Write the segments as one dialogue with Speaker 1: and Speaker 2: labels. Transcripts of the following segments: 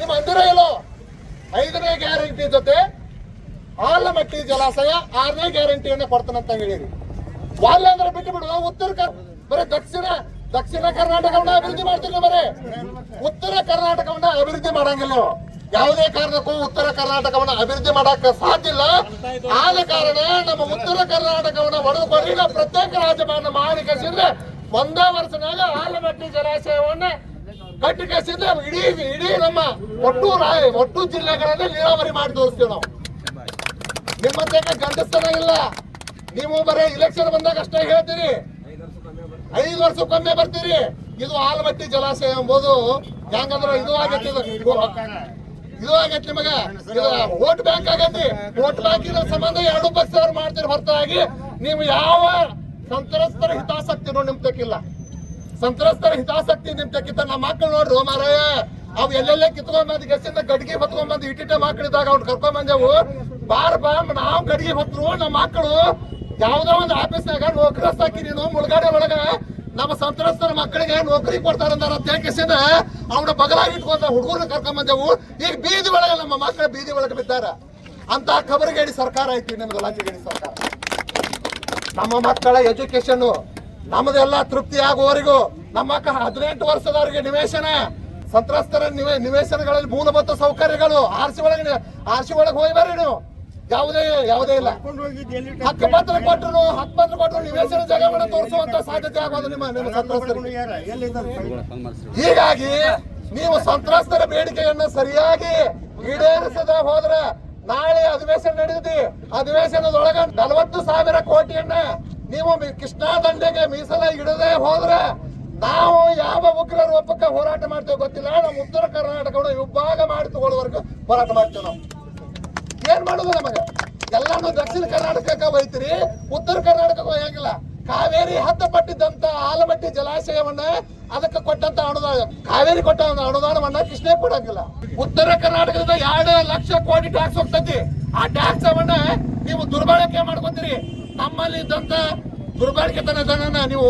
Speaker 1: ನಿಮ್ಮ ಅಂದಿರ ಐದನೇ ಗ್ಯಾರಂಟಿ ಜೊತೆ ಆಲಮಟ್ಟಿ ಜಲಾಶಯ ಆರನೇ ಗ್ಯಾರಂಟಿಯನ್ನ ಕೊಡ್ತಾನಂತ ಹೇಳಿರಿ. ವಾಲ್ಯ ಅಂದ್ರೆ ಬಿಟ್ಟು ಬಿಡುವ ಉತ್ತರ ಬರೀ ದಕ್ಷಿಣ ದಕ್ಷಿಣ ಕರ್ನಾಟಕವನ್ನ ಅಭಿವೃದ್ಧಿ ಮಾಡ್ತೀರಿ ಬರೀ. ಉತ್ತರ ಕರ್ನಾಟಕವನ್ನ ಅಭಿವೃದ್ಧಿ ಮಾಡಂಗಿಲ್ಲ ಯಾವುದೇ ಕಾರಣಕ್ಕೂ ಉತ್ತರ ಕರ್ನಾಟಕವನ್ನ ಅಭಿವೃದ್ಧಿ ಮಾಡಕ್ಕೆ ಸಾಧ್ಯ ಇಲ್ಲ. ಆದ ಕಾರಣ ನಮ್ಮ ಉತ್ತರ ಕರ್ನಾಟಕವನ್ನ ಒಡೆದುಕೊಂಡು ಪ್ರತ್ಯೇಕ ರಾಜಭವನ ಮಾಡಿ ಕಸಿದ್ರೆ ಒಂದೇ ವರ್ಷನಾಗ ಆಲಮಟ್ಟಿ ಜಲಾಶಯವನ್ನ ಕಟ್ಟಿ ಕೆಸಿಂದ ಇಡೀ ಇಡೀ ನಮ್ಮ ಒಟ್ಟು ರಾಯ, ಒಟ್ಟು ಜಿಲ್ಲೆಗಳನ್ನ ನೀರಾವರಿ ಮಾಡಿ ತೋರಿಸ್ತೀವಿ ನಾವು. ನಿಮ್ಮಂತೆ ಗಂಡಸ್ತನ ಇಲ್ಲ? ನೀವು ಬರೀ ಇಲೆಕ್ಷನ್ ಬಂದಾಗ ಅಷ್ಟೇ ಹೇಳ್ತೀರಿ. ಐದು ವರ್ಷಕ್ಕೊಮ್ಮೆ ಬರ್ತೀರಿ. ಇದು ಆಲಮಟ್ಟಿ ಜಲಾಶಯ ಎಂಬುದು ಹೆಂಗಂದ್ರ ಇದು ಆಗತ್ತೆ ಇದು. ಇದು ಆಗೈತಿ ನಿಮಗ. ವೋಟ್ ಬ್ಯಾಂಕ್ ಆಗೈತಿ. ವೋಟ್ ಬ್ಯಾಂಕಿನ ಸಂಬಂಧ ಎರಡು ಪಕ್ಷದವ್ರು ಮಾಡ್ತೀರಿ ಹೊರತಾಗಿ ನೀವು ಯಾವ ಸಂತ್ರಸ್ತರ ಹಿತಾಸಕ್ತಿ ನೋಡಿ ನಿಮ್ ತಕ್ಕಿಲ್ಲ ಸಂತ್ರಸ್ತರ ಹಿತಾಸಕ್ತಿ ನಿಮ್ ತೆಕ್ಕಿತ ನಮ್ಮ ಮಕ್ಕಳು ನೋಡ್ರಿ, ಮಾರಾಯ. ಅವ್ ಎಲ್ಲೆಲ್ಲೇ ಕಿತ್ಕೊಂಡ್ ಗಸಿಂದ ಗಡ್ಗಿ ಬಂದು ಇಟ್ಟಿಟ್ಟ ಮಕ್ಕಳಿದ್ದಾಗ ಅವ್ನು ಕರ್ಕೊಂಡ್ ಬಂದೆವು ಬಾರ್ ಬಾ ನಾವು ಗಡ್ಗಿ ಹೊತ್ರು, ನಮ್ಮ ಮಕ್ಕಳು ಯಾವ್ದೋ ಒಂದು ಆಫೀಸ್ನಾಗ ನೌಕರಸ್ತಾಕಿ ನೀನು ಮುಳ್ಗಡೆ ಒಳಗ ನಮ್ಮ ಸಂತ್ರಸ್ತರ ಮಕ್ಕಳಿಗೆ ನೌಕರಿ ಕೊಡ್ತಾರ ಕೇಸಿಂದ ಅವನ ಬಗಲಾಗಿ ಇಟ್ಕೊಂತ ಹುಡುಗರನ್ನ ಕರ್ಕೊಂಡ್ ಬಂದೆವು ಈಗ ಬೀದಿ ಒಳಗೆ ನಮ್ಮ ಮಕ್ಕಳ ಬೀದಿ ಒಳಗೆ ಬಿದ್ದಾರ. ಅಂತ ಖಬರ್ಗೇಡಿ ಸರ್ಕಾರ ಐತಿ, ನಿಮ್ದು ಲಂಚಗೇಡಿ ಸರ್ಕಾರ. ನಮ್ಮ ಮಕ್ಕಳ ಎಜುಕೇಶನ್ ನಮ್ಮದೆಲ್ಲ ತೃಪ್ತಿ ಆಗುವವರೆಗೂ ನಮ್ಮ ಹದಿನೆಂಟು ವರ್ಷದವರಿಗೆ ನಿವೇಶನ. ಸಂತ್ರಸ್ತರ ನಿವೇ, ನಿವೇಶನಗಳಲ್ಲಿ ಮೂಲಭೂತ ಸೌಕರ್ಯಗಳು, ಆರ್ಸಿ ಒಳಗೆ ಆರ್ಸಿ ಒಳಗೆ ಹೋಗಿ ಬರ್ರಿ ನೀವು. ಯಾವುದೇ ಯಾವುದೇ ಇಲ್ಲ. ಹಕ್ಕು ಪತ್ರ ಕೊಟ್ಟರು ಹಕ್ಕು ಪತ್ರ ಕೊಟ್ಟರು ನಿವೇಶನ ಜಾಗವನ್ನು ತೋರಿಸುವಂತ ಸಾಧ್ಯತೆ ಆಗೋದು ನಿಮ್ಮ ನಿಮ್ಮ ಸಂತ್ರಸ್ತರು ಹೀಗಾಗಿ ನೀವು ಸಂತ್ರಸ್ತರ ಬೇಡಿಕೆಯನ್ನು ಸರಿಯಾಗಿ ಈಡೇರಿಸದ ಹೋದ್ರೆ ನಾಳೆ ಅಧಿವೇಶನ ನಡೆಯುತ್ತೆ. ಅಧಿವೇಶನದೊಳಗ ನಲವತ್ತು ಸಾವಿರ ಕೋಟಿಯನ್ನ ನೀವು ಕೃಷ್ಣ ದಂಡೆಗೆ ಮೀಸಲ ಇಡದೆ ಹೋದ್ರೆ ನಾವು ಯಾವ ಉಗ್ರರ ಒಪ್ಪಕ್ಕೆ ಹೋರಾಟ ಮಾಡ್ತೇವೆ ಗೊತ್ತಿಲ್ಲ. ನಮ್ಮ ಉತ್ತರ ಕರ್ನಾಟಕವನ್ನು ವಿಭಾಗ ಮಾಡಿ ತಗೊಳ್ಳೋವರೆಗೂ ಹೋರಾಟ ಮಾಡ್ತೇವೆ ನಾವು. ಏನ್ ಮಾಡುದು ನಮಗೆ? ಎಲ್ಲಾನು ದಕ್ಷಿಣ ಕರ್ನಾಟಕಕ್ಕೆ ಒಯ್ತೀರಿ ಉತ್ತರ ಕರ್ನಾಟಕಕ್ಕೆ ಒಯ್ಯಂಗಿಲ್ಲ ಕಾವೇರಿ ಹತ್ತ ಪಟ್ಟಿದ್ದಂತ ಆಲಮಟ್ಟಿ ಜಲಾಶಯವನ್ನ ಅದಕ್ಕೆ ಕೊಟ್ಟಂತ ಅನುದಾನ, ಕಾವೇರಿ ಕೊಟ್ಟ ಅನುದಾನವನ್ನ ಕೃಷ್ಣ ಕೊಡಂಗಿಲ್ಲ. ಉತ್ತರ ಕರ್ನಾಟಕದಿಂದ ಎರಡು ಲಕ್ಷ ಕೋಟಿ ಟ್ಯಾಕ್ಸ್ ಹೋಗ್ತೈತಿ. ಆ ಟ್ಯಾಕ್ಸ್ ನೀವು ದುರ್ಬಳಕೆ ಮಾಡ್ಕೊತೀರಿ. ನಮ್ಮಲ್ಲಿ ಇದ್ದಂತ ದುರ್ಬಳಕೆ ತನದನ್ನ ನೀವು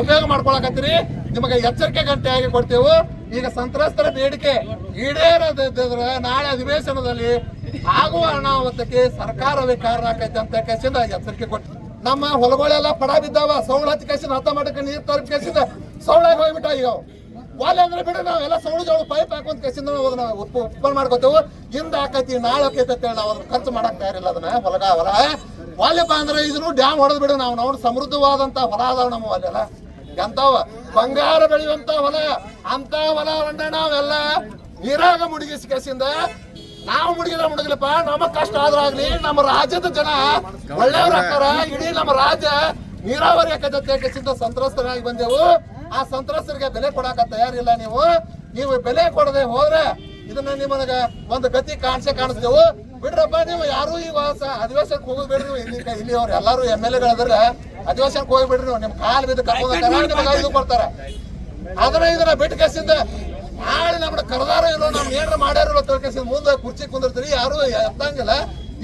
Speaker 1: ಉಪಯೋಗ ಮಾಡ್ಕೊಳಕತ್ತೀರಿ. ನಿಮಗೆ ಎಚ್ಚರಿಕೆ ಗಂಟೆಯಾಗಿ ಕೊಡ್ತೇವೆ. ಈಗ ಸಂತ್ರಸ್ತರ ಬೇಡಿಕೆ ಈಡೇರದಿದ್ರೆ ನಾಳೆ ಅಧಿವೇಶನದಲ್ಲಿ ಆಗುವ ಅನಾಹುತಕ್ಕೆ ಸರ್ಕಾರವೇ ಕಾರಣ ಆಕೈತೆ ಅಂತ ಕೇಸಿಂದ ಎಚ್ಚರಿಕೆ ಕೊಟ್ಟು. ನಮ್ಮ ಹೊಲಗಳೆಲ್ಲ ಪಡ ಬಿದ್ದಾವ ಸೌಳ ಹಚ್ಚಿ ಕೇಸಿಂದ ಹತ್ತ ಮಟ್ಟಕ್ಕೆ ನೀರು ತರಪ್ ಕೇಸಿಂದ ಸೌಳಾಗಿ ಹೋಗ್ಬಿಟ್ಟ ಈಗ. ವಾಲೆ ಅಂದ್ರೆ ಬಿಡು ನಾವೆಲ್ಲ ಸೌಳು ಜೋಳು ಪೈಪ್ ಹಾಕೊಂಡ್ ಕೇಸಿಂದ ಉತ್ಪನ್ನ ಮಾಡ್ಕೋತೇವೆ. ಹಿಂದ ಹಾಕೈತಿ, ನಾಳೆ ಹಾಕೈತಿ ನಾವು ಅದನ್ನ ಖರ್ಚು ಮಾಡಕ್ ತಯಾರಿಲ್ಲ ಅದನ್ನ, ಹೊಲಗ, ಹೊಲ. ವಾಲ್ಯಪ್ಪ ಅಂದ್ರೆ ಇದ್ರು ಡ್ಯಾಮ್ ಹೊಡೆದ್ ಬಿಡು ನಾವು ನಾವು ಸಮೃದ್ಧವಾದಂತ ಹೊಲ ಅದಾವ ನಮ್ಮ ಅಲ್ಲೆಲ್ಲ ಎಂತಾವ ಬಂಗಾರ ಬೆಳೆಯುವಂತ ಹೊಲ ಅಂತ ಹೊಲವನ್ನ ನಾವೆಲ್ಲ ನೀರಾಗ ಮುಡುಗಿಸಿ ಕೇಸಿಂದ, ನಾವು ಮುಳುಗಿದ ಮುಡುಗಿಲ್ಲಪ್ಪ ನಮ್ಮ ಕಷ್ಟ ಆದ್ರಾಗ್ಲಿ ನಮ್ಮ ರಾಜ್ಯದ ಜನ ಒಳ್ಳೆಯವ್ರ ಹಾಕಾರ ಇಡೀ ನಮ್ಮ ರಾಜ್ಯ ನೀರಾವರಿ ಹಾಕದ ಕೆಸಿಂದ ಸಂತ್ರಸ್ತರಾಗಿ ಬಂದೆವು. ಆ ಸಂತ್ರಸ್ತರಿಗೆ ಬೆಲೆ ಕೊಡಾಕ ತಯಾರಿಲ್ಲ ನೀವು. ನೀವು ಬೆಲೆ ಕೊಡದೆ ಹೋದ್ರೆ ಇದನ್ನ ನಿಮಗ ಒಂದು ಗತಿ ಕಾಣಿಸೆ ಕಾಣಿಸ್ತೇವು. ಬಿಡ್ರಪ್ಪ, ನೀವು ಯಾರು ಈ ವಾಸ ಅಧಿವೇಶನಕ್ಕೆ ನೀವು ಇಲ್ಲಿ ಇಲ್ಲಿ ಅವ್ರು ಎಲ್ಲಾರು ಎಂ ಎಲ್ ಎಗಳಿದ್ರೆ ಅಧಿವೇಶನಕ್ಕೆ ಹೋಗಿ ಬಿಡ್ರಿ ನೀವು. ನಿಮ್ ಕಾಲ್ ಬಿದ್ದು ಕರ್ಕೊಂಡು ಅದನ್ನ ಇದನ್ನ ಬಿಟ್ಟು ಕೇಸಿಂದ ನಾಳೆ ನಮ್ಮ ಕರೆದಾರ ಇಲ್ಲೋ ನಮ್ ಏನಾರ ಮಾಡ್ಯಾರ ತಿಳ್ಕೇಸಿಂದ ಮುಂದೆ ಕುರ್ಚಿ ಕುಂದಿರ್ತೀರಿ. ಯಾರು ಎತ್ತಂಗಿಲ್ಲ.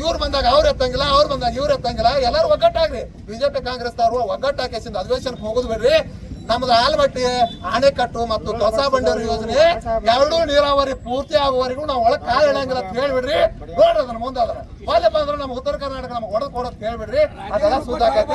Speaker 1: ಇವ್ರು ಬಂದಾಗ ಅವ್ರು ಎತ್ತಂಗಿಲ್ಲ, ಅವ್ರು ಬಂದಾಗ ಇವ್ರು ಎತ್ತಂಗಿಲ್ಲ. ಎಲ್ಲರೂ ಒಗ್ಗಟ್ಟಾಗ್ರಿ. ಬಿಜೆಪಿ ಕಾಂಗ್ರೆಸ್ ಅವರು ಒಗ್ಗಟ್ಟಾಕೇಸಿಂದ ಅಧಿವೇಶನಕ್ಕೆ ಹೋಗೋದು ಬಿಡ್ರಿ. ನಮ್ದು ಆಲ್ಮಟ್ಟಿ ಅಣೆಕಟ್ಟು ಮತ್ತು ಹೊಸ ಬಂಡೂರು ಯೋಜನೆ ಎರಡೂ ನೀರಾವರಿ ಪೂರ್ತಿ ಆಗುವವರೆಗೂ ನಾವು ಒಳಗ್ ಕಾಲ ಹೇಳಂಗಿಲ್ಲ ಅಂತ ಹೇಳ್ಬಿಡ್ರಿ. ನೋಡ್ರಿ ಅದನ್ನ ಮುಂದೆ ಅದರ ಅಂದ್ರೆ ನಮ್ಮ ಉತ್ತರ ಕರ್ನಾಟಕ ನಮ್ಗೆ ಹೊಡೆದು ಕೊಡೋದು ಹೇಳ್ಬಿಡ್ರಿ. ಅದೆಲ್ಲ ಸೂದಾಕೈತಿ